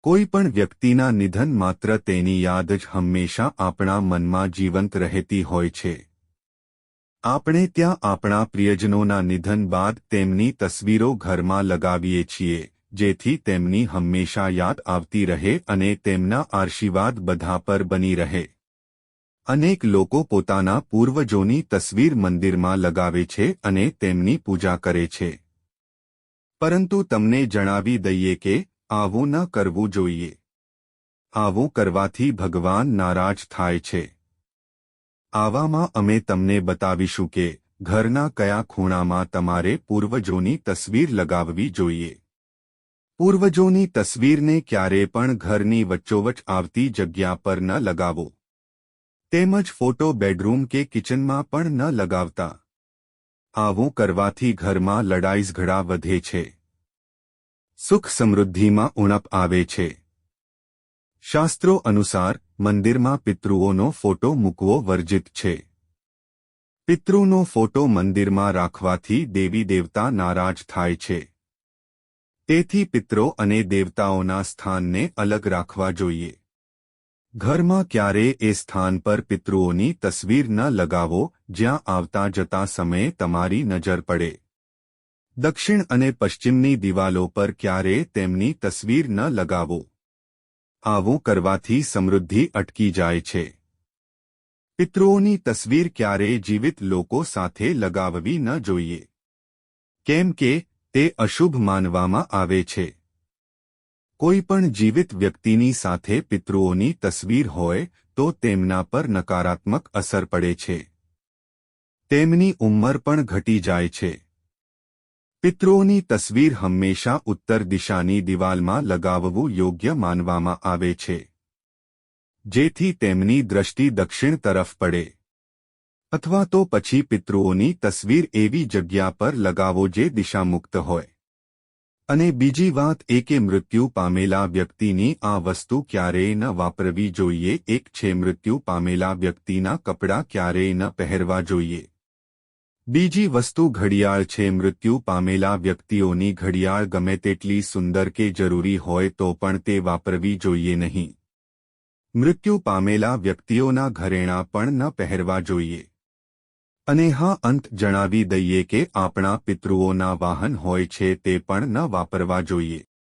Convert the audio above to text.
કોઈ પણ વ્યક્તિના નિધન માત્ર તેની યાદ જ હંમેશા આપણા મનમાં જીવંત રહેતી હોય છે. આપણે ત્યાં આપણા પ્રિયજનોના નિધન બાદ તેમની તસવીરો ઘરમાં લગાવીએ છીએ, જેથી તેમની હંમેશા યાદ આવતી રહે અને તેમના આશીર્વાદ બધા પર બની રહે. અનેક લોકો પોતાના પૂર્વજોની તસવીર મંદિરમાં લગાવે છે અને તેમની પૂજા કરે છે. પરંતુ તમને જણાવી દઈએ કે આવું ન કરવું જોઈએ. આવું કરવાથી ભગવાન નારાજ થાય છે. આવામાં અમે તમને બતાવીશું કે ઘરના કયા ખૂણામાં તમારે પૂર્વજોની તસવીર લગાવવી જોઈએ. પૂર્વજોની તસવીરને ક્યારે પણ ઘરની વચ્ચોવચ આવતી જગ્યા પર ન લગાવો. તેમજ ફોટો બેડરૂમ કે કિચનમાં પણ ન લગાવતા. આવું કરવાથી ઘરમાં લડાઈઝઘડા વધે છે. સુખ સમૃદ્ધિમાં ઉણપ આવે છે. શાસ્ત્રો અનુસાર, મંદિરમાં પિતૃઓનો ફોટો મૂકવો વર્જિત છે. પિતૃનો ફોટો મંદિરમાં રાખવાથી દેવી દેવતા નારાજ થાય છે. તેથી પિત્રો અને દેવતાઓના સ્થાનને અલગ રાખવા જોઈએ. ઘરમાં ક્યારે એ સ્થાન પર પિતૃઓની તસવીર ન લગાવો, જ્યાં આવતા જતા સમયે તમારી નજર પડે. દક્ષિણ અને પશ્ચિમની દિવાલો પર ક્યારે તેમની તસવીર ન લગાવો. આવું કરવાથી સમૃદ્ધિ અટકી જાય છે. પિતૃઓની તસવીર ક્યારેય જીવિત લોકો સાથે લગાવવી ન જોઈએ. કેમ કે, તે અશુભ માનવામાં આવે છે. કોઈ પણ જીવિત વ્યક્તિની સાથે પિતૃઓની તસવીર હોય, તો તેમના પર નકારાત્મક અસર પડે છે. તેમની ઉંમર પણ ઘટી જાય છે. પિતૃઓની તસવીર હંમેશા ઉત્તર દિશાની દિવાલમાં લગાવવું યોગ્ય માનવામાં આવે છે. જેથી તેમની દ્રષ્ટિ દક્ષિણ તરફ પડે. અથવા તો પછી પિતૃઓની તસવીર એવી જગ્યા પર લગાવો જે દિશામુક્ત હોય. અને બીજી વાત એ કે મૃત્યુ પામેલા વ્યક્તિની આ વસ્તુ ક્યારેય ન વાપરવી જોઈએ, એક છે મૃત્યુ પામેલા વ્યક્તિના કપડાં ક્યારેય ન પહેરવા જોઈએ. બીજી વસ્તુ ઘડિયાળ છે, મૃત્યુ પામેલા વ્યક્તિઓની ઘડિયાળ ગમે તેટલી સુંદર કે જરૂરી હોય તો પણ તે વાપરવી જોઈએ નહીં. મૃત્યુ પામેલા વ્યક્તિઓના ઘરેણાં પણ ન પહેરવા જોઈએ. અને હા, અંત જણાવી દઈએ કે આપણા પિતૃઓના વાહન હોય છે તે પણ ન વાપરવા જોઈએ.